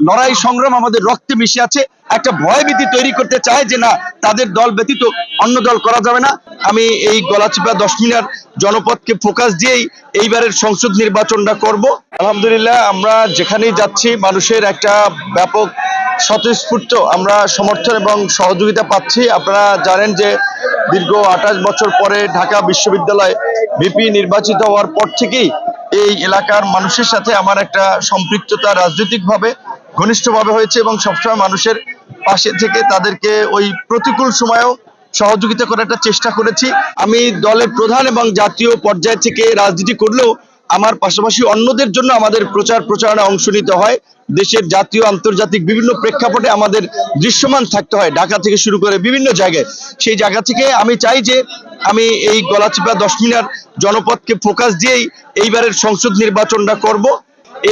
লড়াই সংগ্রাম আমাদের রক্তে মিশে আছে। একটা ভয়ভীতি তৈরি করতে চায় যে না, তাদের দল ব্যতীত অন্য দল করা যাবে না। আমি এই গলাচিপা দশ মিনার জনপদকে ফোকাস দিয়েই এইবারের সংসদ নির্বাচনটা করব। আলহামদুলিল্লাহ, আমরা যেখানেই যাচ্ছি, মানুষের একটা ব্যাপক স্বতঃস্ফূর্ত আমরা সমর্থন এবং সহযোগিতা পাচ্ছি। আপনারা জানেন যে দীর্ঘ আঠাশ বছর পরে ঢাকা বিশ্ববিদ্যালয় ভিপি নির্বাচিত হওয়ার পর থেকেই এই এলাকার মানুষের সাথে আমার একটা সম্পৃক্ততা রাজনৈতিকভাবে ঘনিষ্ঠভাবে হয়েছে এবং সবসময় মানুষের পাশে থেকে তাদেরকে ওই প্রতিকূল সময়েও সহযোগিতা করার একটা চেষ্টা করেছি। আমি দলের প্রধান এবং জাতীয় পর্যায় থেকে রাজনীতি করলেও আমার পাশাপাশি অন্যদের জন্য আমাদের প্রচার প্রচারণা অংশ নিতে হয়। দেশের জাতীয়, আন্তর্জাতিক বিভিন্ন প্রেক্ষাপটে আমাদের দৃশ্যমান থাকতে হয়। ঢাকা থেকে শুরু করে বিভিন্ন জায়গায়। সেই জায়গা থেকে আমি চাই যে আমি এই গলাচিপা দশ মিনার জনপদকে ফোকাস দিয়েই এইবারের সংসদ নির্বাচনটা করব।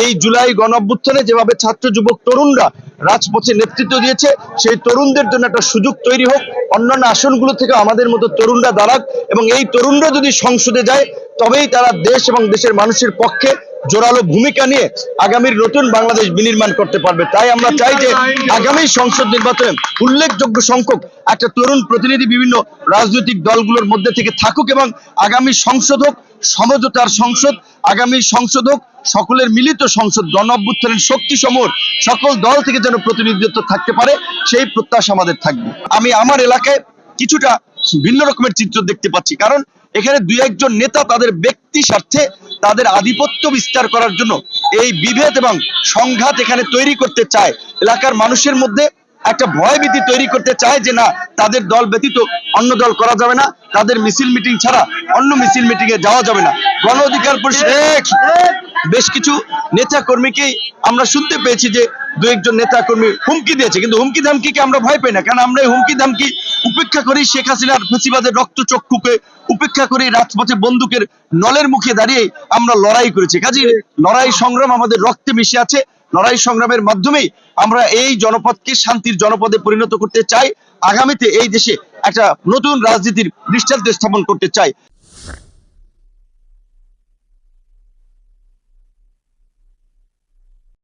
এই জুলাই গণ অভ্যুত্থানে যেভাবে ছাত্র, যুবক, তরুণরা রাজপথে নেতৃত্ব দিয়েছে, সেই তরুণদের জন্য একটা সুযোগ তৈরি হোক। অন্যান্য আসনগুলো থেকে আমাদের মতো তরুণরা দাঁড়াক এবং এই তরুণরা যদি সংসদে যায়, তবেই তারা দেশ এবং দেশের মানুষের পক্ষে জোরালো ভূমিকা নিয়ে আগামীর নতুন বাংলাদেশ বিনির্মাণ করতে পারবে। তাই আমরা চাই যে আগামী সংসদ নির্বাচনে উল্লেখযোগ্য সংখ্যক একটা তরুণ প্রতিনিধি বিভিন্ন রাজনৈতিক দলগুলোর মধ্যে থেকে থাকুক এবং আগামী সংসদ হোক, সমঝোতার সংসদ, আগামী সংসদ হোক, সকলের মিলিত সংসদ, গণ অভ্যুত্থানের শক্তি সমূহ, সকল দল থেকে যেন প্রতিনিধিত্ব থাকতে পারে, সেই প্রত্যাশা আমাদের থাকবে। আমি আমার এলাকায় কিছুটা ভিন্ন রকমের চিত্র দেখতে পাচ্ছি। কারণ এখানে দুই একজন নেতা তাদের ব্যক্তি স্বার্থে তাদের আধিপত্য বিস্তার করার জন্য এই বিভেদ এবং সংঘাত এখানে তৈরি করতে চায়। এলাকার মানুষের মধ্যে একটা ভয়ভীতি তৈরি করতে চায় যে না তাদের দল ব্যতীত অন্য দল করা যাবে না তাদের মিছিল মিটিং ছাড়া অন্য মিছিল মিটিং এ যাওয়া যাবে না। গণ অধিকার পরিষদ বেশ কিছু নেতা কর্মীকেই আমরা শুনতে পেয়েছি যে দু একজন নেতা কর্মী হুমকি দিয়েছে, কিন্তু হুমকি ধামকিকে আমরা ভয় পাই না, কারণ আমরা এই হুমকি ধামকি উপেক্ষা করি শেখ হাসিনার ফেসিবাদের রক্ত চক্ষুকে, উপেক্ষা করে রাজপথে বন্দুকের নলের মুখে দাঁড়িয়ে আমরা লড়াই করেছি। কাজে লড়াই সংগ্রাম আমাদের রক্তে মিশে আছে, লড়াই সংগ্রামের মাধ্যমেই আমরা এই জনপদকে শান্তির জনপদে পরিণত করতে চাই, আগামীতে এই দেশে একটা নতুন রাজনীতির দৃষ্টান্ত স্থাপন করতে চাই।